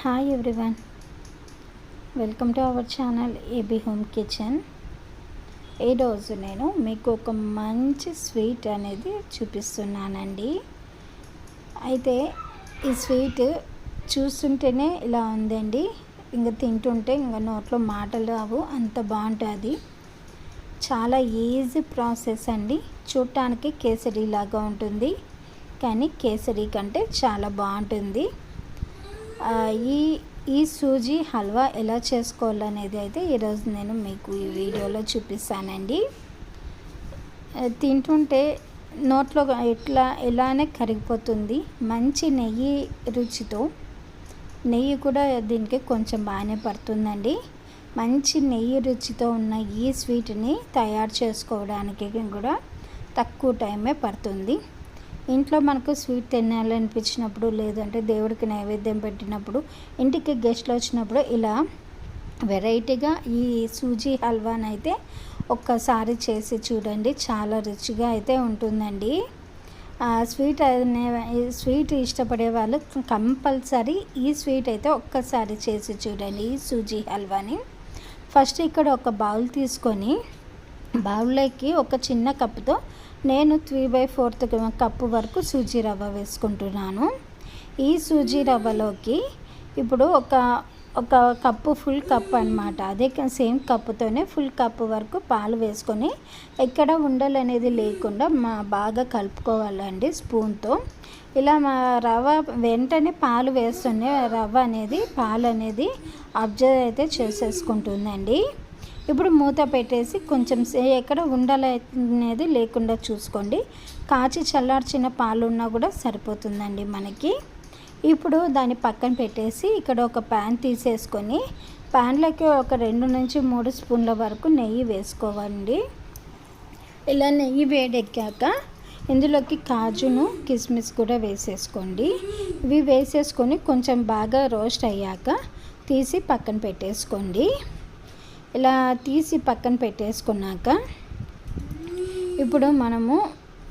Hi everyone welcome to our channel A B home kitchen ఈరోజు నేను మీకు ఒక మంచి స్వీట్ అనేది చూపిస్తున్నానండి. అయితే ఈ స్వీట్ చూస్తుంటేనే ఇలా ఉందండి. ఇంకా తింటుంటే ఇంకా నోట్లో మాటలు రావు అంత బాగుంటుంది. చాలా ఈజీ ప్రాసెస్ అండి. చూడటానికి కేసరి లాగా ఉంటుంది. కానీ కేసరి కంటే చాలా బాగుంటుంది. ఈ ఈ సూజీ హల్వా ఎలా చేసుకోవాలనేది అయితే ఈరోజు నేను మీకు ఈ వీడియోలో చూపిస్తానండి. తింటుంటే నోట్లో ఎట్లా ఎలానే కరిగిపోతుంది. మంచి నెయ్యి రుచితో నెయ్యి కూడా దీనికి కొంచెం బాగానే పడుతుందండి. మంచి నెయ్యి రుచితో ఉన్న ఈ స్వీట్ని తయారు చేసుకోవడానికి కూడా తక్కువ టైమే పడుతుంది. ఇంట్లో మనకు స్వీట్ తినాలనిపించినప్పుడు లేదంటే దేవుడికి నైవేద్యం పెట్టినప్పుడు ఇంటికి గెస్ట్లు వచ్చినప్పుడు ఇలా వెరైటీగా ఈ సూజీ హల్వాని అయితే ఒక్కసారి చేసి చూడండి. చాలా రుచిగా అయితే ఉంటుందండి. స్వీట్ అనే ఈ స్వీట్ ఇష్టపడే వాళ్ళు కంపల్సరీ ఈ స్వీట్ అయితే ఒక్కసారి చేసి చూడండి ఈ సూజీ హల్వాని. ఫస్ట్ ఇక్కడ ఒక బౌల్ తీసుకొని బౌల్లోకి ఒక చిన్న కప్పుతో నేను త్రీ బై ఫోర్త్ కప్పు వరకు సూజీ రవ్వ వేసుకుంటున్నాను. ఈ సూజీ రవ్వలోకి ఇప్పుడు ఒక ఒక కప్పు ఫుల్ కప్ అనమాట అదే సేమ్ కప్పుతోనే ఫుల్ కప్పు వరకు పాలు వేసుకొని ఎక్కడ ఉండలు అనేది లేకుండా మా బాగా కలుపుకోవాలండి స్పూన్తో. ఇలా మా రవ్వ వెంటనే పాలు వేస్తూనే రవ్వ అనేది పాలు అనేది అబ్జర్వ్ అయితే చేసేసుకుంటుందండి. ఇప్పుడు మూత పెట్టేసి కొంచెం సే ఎక్కడ ఉండాలనేది లేకుండా చూసుకోండి. కాచి చల్లార్చిన పాలు ఉన్నా కూడా సరిపోతుందండి మనకి. ఇప్పుడు దాన్ని పక్కన పెట్టేసి ఇక్కడ ఒక ప్యాన్ తీసేసుకొని ప్యాన్లోకి ఒక రెండు నుంచి మూడు స్పూన్ల వరకు నెయ్యి వేసుకోవండి ఇలా నెయ్యి వేడెక్కాక ఇందులోకి కాజును కిస్మిస్ కూడా వేసేసుకోండి. ఇవి వేసేసుకొని కొంచెం బాగా రోస్ట్ అయ్యాక తీసి పక్కన పెట్టేసుకోండి. ఇలా తీసి పక్కన పెట్టేసుకున్నాక ఇప్పుడు మనము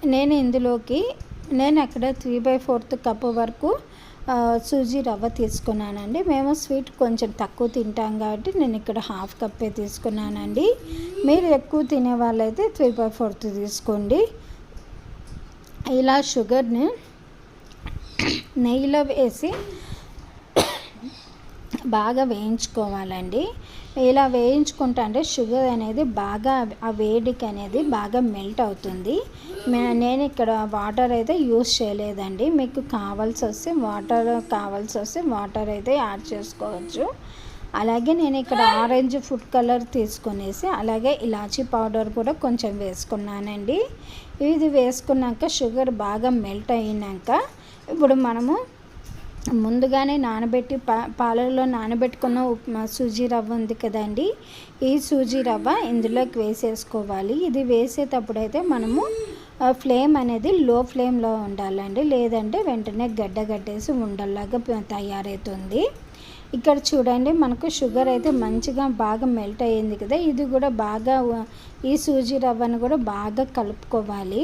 నేను ఇందులోకి నేను అక్కడ త్రీ బై ఫోర్త్ కప్ వరకు సూజీ రవ్వ తీసుకున్నానండి. మేము స్వీట్ కొంచెం తక్కువ తింటాం కాబట్టి నేను ఇక్కడ హాఫ్ కప్పే తీసుకున్నానండి. మీరు ఎక్కువ తినే వాళ్ళైతే త్రీ బై ఫోర్త్ తీసుకోండి. ఇలా షుగర్ని నెయ్యిలో వేసి బాగా వేయించుకోవాలండి. ఇలా వేయించుకుంటా అంటే షుగర్ అనేది బాగా ఆ వేడికి అనేది బాగా మెల్ట్ అవుతుంది. నేను ఇక్కడ వాటర్ అయితే యూస్ చేయలేదండి. మీకు కావాల్సి వస్తే వాటర్ కావాల్సి వస్తే వాటర్ అయితే యాడ్ చేసుకోవచ్చు. అలాగే నేను ఇక్కడ ఆరెంజ్ ఫుడ్ కలర్ తీసుకునేసి అలాగే ఇలాచీ పౌడర్ కూడా కొంచెం వేసుకున్నానండి. ఇది వేసుకున్నాక షుగర్ బాగా మెల్ట్ అయినాక ఇప్పుడు మనము ముందుగానే నానబెట్టి పా పాలలో నానబెట్టుకున్న ఉప్మా సూజీ రవ్వ ఉంది కదండి. ఈ సూజీ రవ్వ ఇందులోకి వేసేసుకోవాలి. ఇది వేసేటప్పుడు అయితే మనము ఫ్లేమ్ అనేది లో ఫ్లేమ్లో ఉండాలండి. లేదంటే వెంటనే గడ్డ గడ్డేసి ఉండల్లాగా తయారవుతుంది ఇక్కడ చూడండి మనకు షుగర్ అయితే మంచిగా బాగా మెల్ట్ అయ్యింది కదా. ఇది కూడా బాగా ఈ సూజీ రవ్వను కూడా బాగా కలుపుకోవాలి.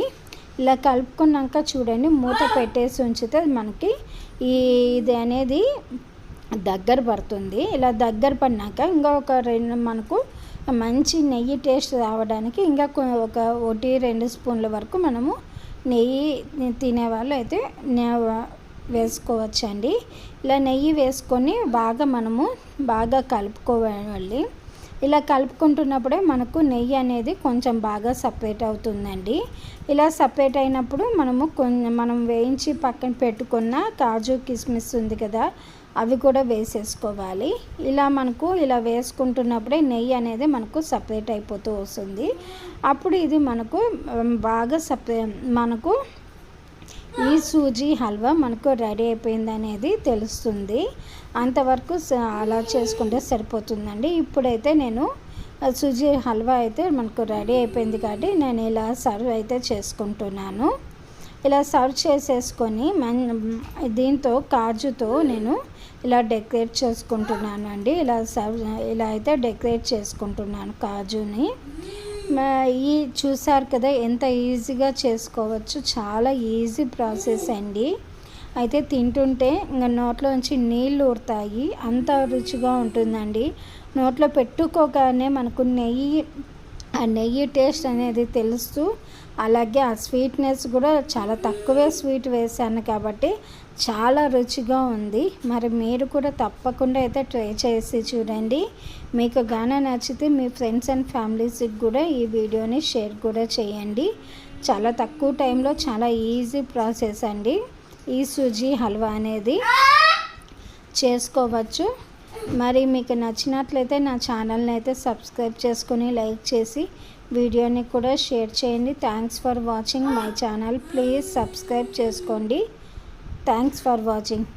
ఇలా కలుపుకున్నాక చూడండి మూత పెట్టేసి ఉంచితే మనకి ఇది అనేది దగ్గర పడుతుంది. ఇలా దగ్గర పడినాక ఇంకా ఒక రెండు మనకు మంచి నెయ్యి టేస్ట్ రావడానికి ఇంకా ఒక ఒకటి రెండు స్పూన్ల వరకు మనము నెయ్యి తినేవాళ్ళు అయితే వేసుకోవచ్చండి. ఇలా నెయ్యి వేసుకొని బాగా మనము బాగా కలుపుకోవాలి. ఇలా కలుపుకుంటున్నప్పుడే మనకు నెయ్యి అనేది కొంచెం బాగా సపరేట్ అవుతుందండి. ఇలా సపరేట్ అయినప్పుడు మనము మనం వేయించి పక్కన పెట్టుకున్న కాజు కిస్మిస్ ఉంది కదా అవి కూడా వేసేసుకోవాలి. ఇలా మనకు ఇలా వేసుకుంటున్నప్పుడే నెయ్యి అనేది మనకు సపరేట్ అయిపోతూ వస్తుంది. అప్పుడు ఇది మనకు బాగా సపరే మనకు ఈ సూజీ హల్వా మనకు రెడీ అయిపోయింది అనేది తెలుస్తుంది. అంతవరకు అలా చేసుకుంటే సరిపోతుందండి. ఇప్పుడైతే నేను సూజీ హల్వా అయితే మనకు రెడీ అయిపోయింది కాబట్టి నేను ఇలా సర్వ్ అయితే చేసుకుంటున్నాను. ఇలా సర్వ్ చేసేసుకొని దీంతో కాజుతో నేను ఇలా డెకరేట్ చేసుకుంటున్నాను అండి ఇలా సర్వ్ ఇలా అయితే డెకరేట్ చేసుకుంటున్నాను కాజుని. ఈ చూసారు కదా ఎంత ఈజీగా చేసుకోవచ్చు. చాలా ఈజీ ప్రాసెస్ అండి. అయితే తింటుంటే ఇంకా నోట్లోంచి నీళ్ళు ఊరుతాయి. అంత రుచిగా ఉంటుందండి. నోట్లో పెట్టుకోగానే మనకు నెయ్యి ఆ నెయ్యి టేస్ట్ అనేది తెలుస్తూ అలాగే ఆ స్వీట్నెస్ కూడా చాలా తక్కువే స్వీట్ వేసాను కాబట్టి చాలా రుచిగా ఉంది. మరి మీరు కూడా తప్పకుండా అయితే ట్రై చేసి చూడండి. మీకు గాన నచ్చితే మీ ఫ్రెండ్స్ అండ్ ఫ్యామిలీస్కి కూడా ఈ వీడియోని షేర్ కూడా చేయండి. చాలా తక్కువ టైంలో చాలా ఈజీ ప్రాసెస్ అండి. ఈ సుజీ హల్వా అనేది చేసుకోవచ్చు. మరి మీకు నచ్చినట్లయితే నా ఛానల్ని అయితే సబ్స్క్రైబ్ చేసుకుని లైక్ చేసి వీడియోని కూడా షేర్ చేయండి. Thanks for watching my channel please subscribe చేసుకోండి. Thanks for watching